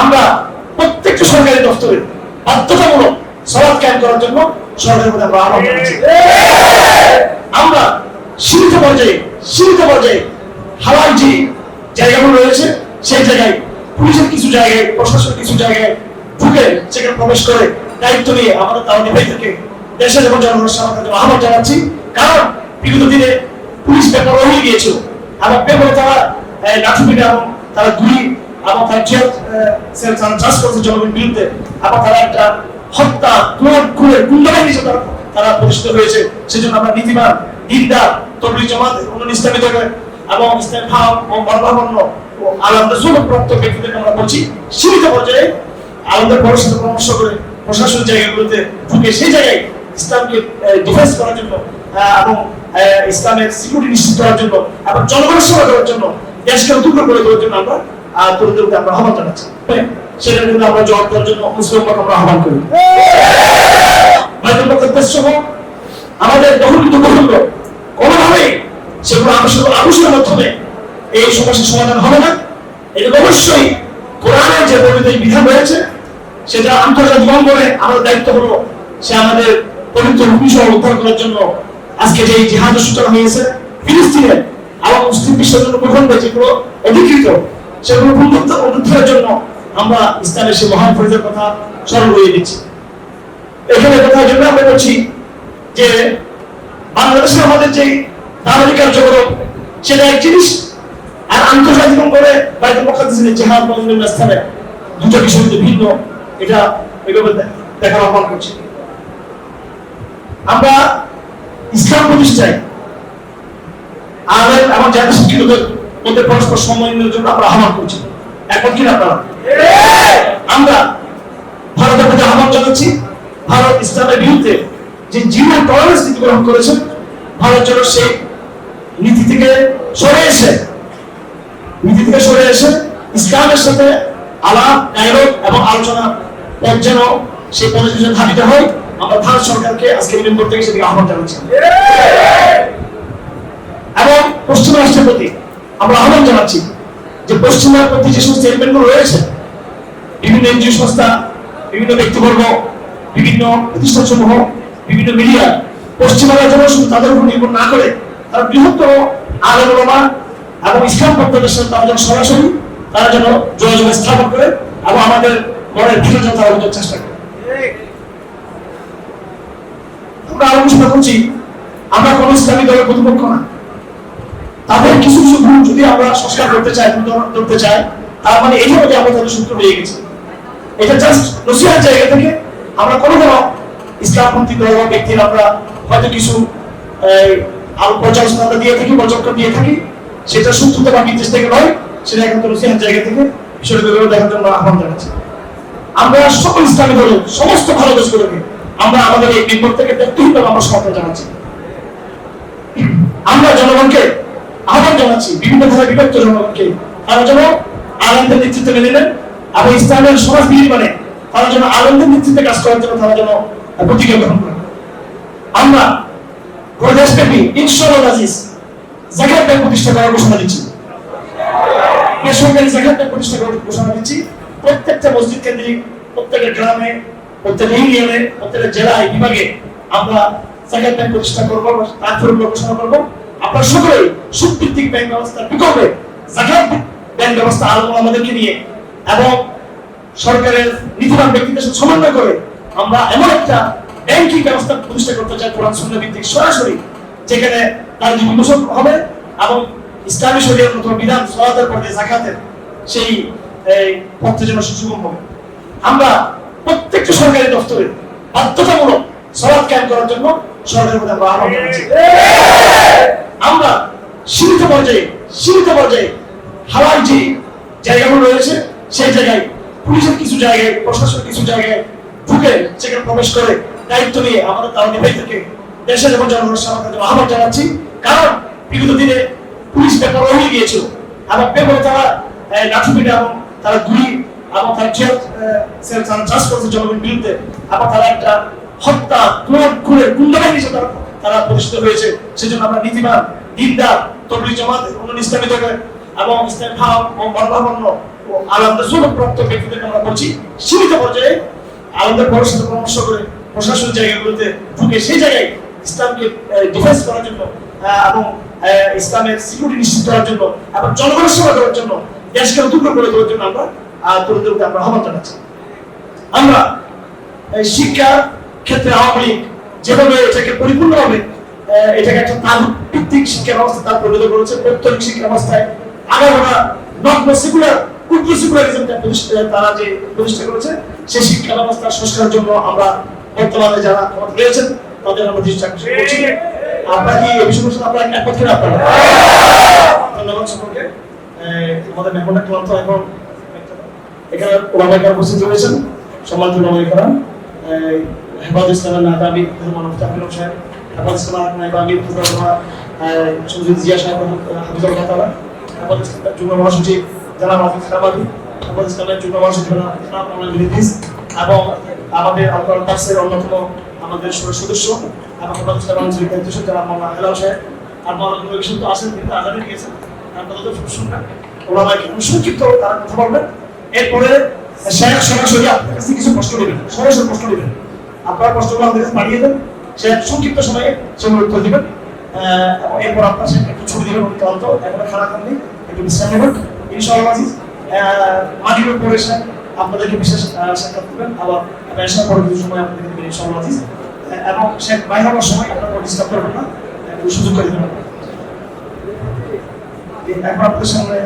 আমরা প্রত্যেকটা সরকারি দপ্তরে বাধ্যতামূলক সলাদ ক্যাম্প করার জন্য সরকারের আমরা আহ্বান জানাচ্ছি। আমরা সীমিত পর্যায়ে সীমিত পর্যায়ে হালাল যে জায়গাগুলো রয়েছে, সেই জায়গায় পুলিশের কিছু জায়গায়, প্রশাসনের কিছু জায়গায় ঢুকে সেখানে প্রবেশ করে দায়িত্ব নিয়ে আমাদের তাও ভাইদেরকে দেশের এবং জনগণের সামনে আহ্বান জানাচ্ছি, কারণ বিগত দিনে পুলিশ পেপার হয়ে গিয়েছিল। এবং পেপারে তারা লাঠি এবং তারা গুলি এবং তারা জেল সেল চাষ করেছে জনগণের বিরুদ্ধে। এবং তারা একটা হত্যা, খুন, খুনের গুন্ডাবাহিনী হিসেবে তারা তারা প্রতিষ্ঠিত হয়েছে। সেজন্য আমরা নীতিবান, দিনদার তবলি জমাত অন্য ইসলামী দলের এবং ইসলামী ভাব ও মর্মাবন্ন ও আলাদা সুলভপ্রাপ্ত ব্যক্তিদেরকে আমরা বলছি, সীমিত পর্যায়ে আলাদা সাথে পরামর্শ করে প্রশাসন জায়গাগুলোতে ঢুকে সেই জায়গায় ইসলামকে ডিফেন্স করার জন্য এবং ইসলামের সিকিউরিটি নিশ্চিত করার জন্য এবং জনগণের সেবা করার জন্য দেশকে উদ্যোগ করে দেওয়ার জন্য আমরা তরুণদেরকে আমরা আহ্বান জানাচ্ছি। সেটার জন্য আমরা জন্য মুসলিমকে আমরা আহ্বান করি। আমাদের সেগুলো আবশ্যক মাধ্যমে এই সমস্যার সমাধান হবে না। এটা অবশ্যই কোরআনের যে বিধান রয়েছে, সেটা আন্তর্জাতিক অঙ্গনে আমাদের দায়িত্ব হলো সে আমাদের পবিত্র ভূমিসহ উদ্ধার করার জন্য আজকে যে জিহাদের সূচনা হয়েছে ফিলিস্তিনের আবার মুসলিম বিশ্বের জন্য ভূখণ্ড যেগুলো অধিকৃত। জন্য আমরা ইসলামের সেই মহান ফরিদের কথা স্মরণ করিয়ে দিচ্ছি। এখানে কথা জন্য আমরা বলছি যে বাংলাদেশে আমাদের যে দার্মিক কার্যক্রম, সেটা এক জিনিস, আর আন্তর্জাতিক স্থানে দুটো বিষয় ভিন্ন, এটা এভাবে দেখার আহ্বান করছি। আমরা ইসলাম প্রতিষ্ঠায় আমাদের আমার জাতীয় শিক্ষিতদের মধ্যে পরস্পর সমন্বয়ের জন্য আমরা আহ্বান করছি। এখন কি আপনারা আমরা ভারতের প্রতি আহ্বান জানাচ্ছি, ভারত ইসলামের বিরুদ্ধে যে জিরো টলারেন্স নীতি গ্রহণ করেছে, ভারত যেন সেই নীতি থেকে সরে এসে, নীতি থেকে সরে এসে ইসলামের সাথে আলাপ ডায়লগ এবং আলোচনা যেন সেই পদচিহ্ন ধাবিত হয়, আমরা ভারত সরকারকে আজকে নম্বর থেকে সেদিকে আহ্বান জানাচ্ছি। এবং পশ্চিম রাষ্ট্রের প্রতি আমরা আহ্বান জানাচ্ছি যে পশ্চিমার প্রতি যে সমস্ত এলিমেন্টগুলো রয়েছে, বিভিন্ন এনজিও সংস্থা, বিভিন্ন ব্যক্তিবর্গ, বিভিন্ন প্রতিষ্ঠান সমূহ বিভিন্ন মিডিয়া, পশ্চিমবাংলার জন্য শুধু তাদের উপর নির্ভর না করে তারা বৃহত্তর আলোচনা এবং ইসলাম ভক্তদের সাথে তারা যেন সরাসরি তারা যেন যোগাযোগ স্থাপন করে এবং আমাদের মনের ভিতরে যেন তারা বোঝার চেষ্টা করে। আমরা আলোচনা করছি আমরা কোন ইসলামী দলের প্রতিপক্ষ না। তাদের কিছু কিছু যদি আমরা সংস্কার করতে চাই করতে চাই, তার মানে এই আমরা তাদের সূত্র এটা জাস্ট নসিহার জায়গা থেকে আমরা কোনো কোনো ইসলামপন্থী ব্যক্তির আমরা হয়তো কিছু আলো পর্যালোচনা দিয়ে থাকি দিয়ে থাকি, সেটা বা নির্দেশ থেকে নয়, সেটা একান্ত জায়গা থেকে দেখার জন্য আহ্বান জানাচ্ছি। আমরা সকল ইসলামী সমস্ত ভালো দেশগুলোকে আমরা আমাদের এই বিপদ থেকে আমরা সমর্থন জানাচ্ছি। আমরা জনগণকে আহ্বান জানাচ্ছি বিভিন্ন ধারা বিভক্ত জনগণকে। তারা যেন আনন্দের নেতৃত্ব মেনে নেন এবং ইসলামের সমাজ বিনির্মাণে তারা যেন আনন্দের নেতৃত্বে কাজ করার জন্য তারা যেন প্রতিজ্ঞা গ্রহণ করেন। আমরা আজিজ জাকাত ব্যাংক প্রতিষ্ঠা করার ঘোষণা দিচ্ছি। বেসরকারি জাকাত ব্যাংক প্রতিষ্ঠা করার ঘোষণা দিচ্ছি। প্রত্যেকটা মসজিদ কেন্দ্রিক, প্রত্যেকটা গ্রামে, প্রত্যেকটা ইউনিয়নে, প্রত্যেকটা জেলায়, বিভাগে আমরা জাকাত ব্যাংক প্রতিষ্ঠা করব তারপর ঘোষণা করব। আপনারা সকলেই সুভিত্তিক ব্যাংক ব্যবস্থার বিকল্পে জাকাত ব্যাংক ব্যবস্থা আরও আমাদেরকে নিয়ে এবং সরকারের নীতিবান ব্যক্তিদের সাথে সমন্বয় করে আমরা এমন একটা ব্যাংকিং ব্যবস্থা প্রতিষ্ঠা করতে চাই কোরআন শূন্য ভিত্তিক সরাসরি, যেখানে তার জীবন হবে এবং ইসলামী শরীরের মতো বিধান সলাতের পথে জাকাতের সেই পথে যেন সুগম হবে। আমরা প্রত্যেকটা সরকারি দপ্তরে বাধ্যতামূলক সলাৎ ক্যাম্প করার জন্য সরকারের মধ্যে আমরা আহ্বান জানাচ্ছি। পর্যায়ে সীমিত পর্যায়ে হালাল যে জায়গাগুলো রয়েছে সেই জায়গায় পুলিশের কিছু জায়গায় প্রশাসনের কিছু জায়গায় ঢুকে সেখানে প্রবেশ করে দায়িত্ব নিয়ে আমাদের তাও ভাইদেরকে দেশের এবং জনগণের সামনে আহ্বান জানাচ্ছি কারণ বিগত দিনে পুলিশ পেপার হয়ে গিয়েছিল। এবং পেপারে তারা আহ, এবং তারা গুলি এবং তারা জেল সেল তারা চাষ করেছে জনগণের বিরুদ্ধে। এবং তারা একটা হত্যা খুন খুনের গুন্ডাবাহিনী হিসেবে তারা তারা প্রতিষ্ঠিত হয়েছে। সেজন্য আমরা নীতিবান দিনদার জমাত ইসলামী এবং ইসলামী ভাব ও মর্মাবন্ন ও আমরা বলছি, সীমিত পর্যায়ে বড় সাথে পরামর্শ করে প্রশাসনিক জায়গাগুলোতে ঢুকে সেই জায়গায় ইসলামকে ডিফেন্স করার জন্য এবং ইসলামের সিকিউরিটি নিশ্চিত করার জন্য এবং জনগণের সেবা করার জন্য দেশকে উদ্যোগ করে তোলার জন্য আমরা তরুণদেরকে আমরা আহ্বান জানাচ্ছি। আমরা শিক্ষা ক্ষেত্রে আওয়ামী লীগ যেভাবে এটাকে পরিপূর্ণভাবে এটাকে একটা তাল ভিত্তিক শিক্ষা ব্যবস্থা তার পরিণত করেছে প্রত্যেক শিক্ষা ব্যবস্থায় আগাগোড়া নট সেকুলার সেকুলারিজমটা প্রতিষ্ঠা তারা যে প্রতিষ্ঠা করেছে সেই শিক্ষা ব্যবস্থা সংস্কারের জন্য আমরা বর্তমানে যারা ক্ষমতা তাদের আমরা দৃষ্টি আকর্ষণ করছি। আপনারা কি এই আপনারা আপনারা? ধন্যবাদ আহ, আমাদের মেহমানটা ক্লান্ত এখন এখানে ওলামাইকার উপস্থিত রয়েছেন। সম্মানিত ওলামাইকারা হেফাজ ইসলামের আমির মানব তাকির সাহেব। ইসলামের নায়ক আমির হুজুরুল্লাহ সুজিত জিয়া সাহেব হাফিজুল্লাহ তাআলা হেফাজ যুগ্ম মহাসচিব জানাব হাফিজ খামাদি হেফাজ ইসলামের যুগ্ম মহাসচিব এবং আমাদের আলকাল দাসের অন্যতম আমাদের সদস্য এবং ইসলামের আঞ্চলিক দায়িত্ব জানাব মোহাম্মদ হেলাল সাহেব। আর মোহাম্মদ নবী তো আসেন কিন্তু আজানে গিয়েছেন। আপনারা তো শুনবেন। ওলামাইকে সংক্ষিপ্ত তারা কথা বলবেন। এরপরে শেখ সরাসরি আপনার কাছে কিছু প্রশ্ন নেবেন, সরাসরি প্রশ্ন নেবেন। আপনার প্রশ্নগুলো আমাদের কাছে দেন। শেখ সংক্ষিপ্ত সময়ে সেগুলো উত্তর দিবেন। এরপর আপনার শেখ একটু ছবি দিবেন উনি ক্লান্ত খারাপ নেই একটু বিশ্রাম নেবেন। ইনশাআল্লাহ আজিজ পরে শেখ আপনাদেরকে বিশেষ সাক্ষাৎ করবেন। আবার এসার পরে কিছু সময় আপনাদেরকে দিবেন ইনশাআল্লাহ এবং শেখ বাইরে হওয়ার সময় আপনারা ডিস্টার্ব করবেন না। একটু সুযোগ করে দেবেন। এখন আপনাদের সামনে